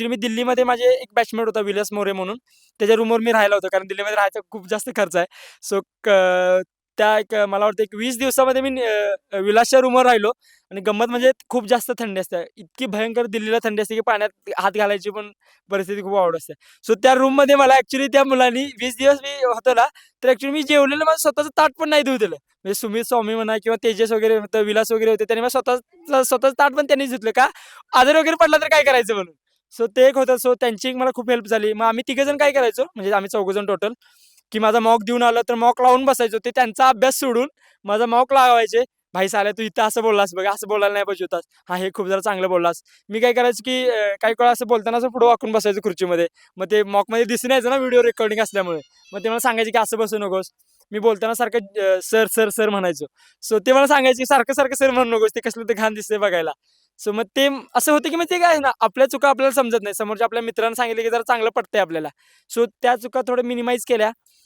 Actually मी दिल्लीमध्ये माझे एक बॅचमेट होता विलास मोरे म्हणून. त्याच्या रूमवर मी राहिला होतो कारण दिल्लीमध्ये राहायचा खूप जास्त खर्च आहे. सो त्या एक मला वाटतं एक वीस दिवसामध्ये मी विलासच्या रूमवर राहिलो. आणि गंमत म्हणजे खूप जास्त थंडी असते. इतकी भयंकर दिल्लीला थंडी असते की पाण्यात हात घालायची पण परिस्थिती खूप आवड असते. सो त्या रूममध्ये मला ॲक्च्युली त्या मुलांनी वीस दिवस मी होतो ना तर ॲक्च्युली मी जेवलेलं माझं स्वतःचं ताट पण नाही देऊ दिलं म्हणजे सुमित स्वामी म्हणा किंवा तेजस वगैरे होतं विलास वगैरे होते त्यांनी मला स्वतः स्वतःचं ताट पण त्यांनी धुतलं का? आजार वगैरे पडला तर काय करायचं म्हणून? सो ते एक होतं. सो त्यांची एक मला खूप हेल्प झाली. मग आम्ही तिघे जण काय करायचो? म्हणजे आम्ही चौघजण टोटल की माझा मॉक देऊन आलं तर मॉक लावून बसायचो. ते त्यांचा अभ्यास सोडून माझा मॉक लावायचे. भाई साल्या तू इथं असं बोललास बघ. असं बोलायला नाही पाहिजे होतास. हा हे खूप जरा चांगलं बोललास. मी काय करायचं की काही वेळा असं बोलताना असं पुढं वाकून बसायचं खुर्चीमध्ये. मग ते मॉकमध्ये दिसून यायचं ना व्हिडिओ रेकॉर्डिंग असल्यामुळे. मग ते मला सांगायचे की असं बसू नकोस. मी बोलताना सारखं सर सर सर म्हणायचो. सो ते मला सांगायचे सारखं सारखं सर म्हणू नकोस. ते कसलं ते घाण दिसतंय बघायला. सो मग ते असं होतं की मग ते काय ना आपल्या चुका आपल्याला समजत नाही. समोरच्या आपल्या मित्रांना सांगितलं की जरा चांगलं पटतंय आपल्याला. सो त्या चुका थोडं मिनिमाइज केल्या.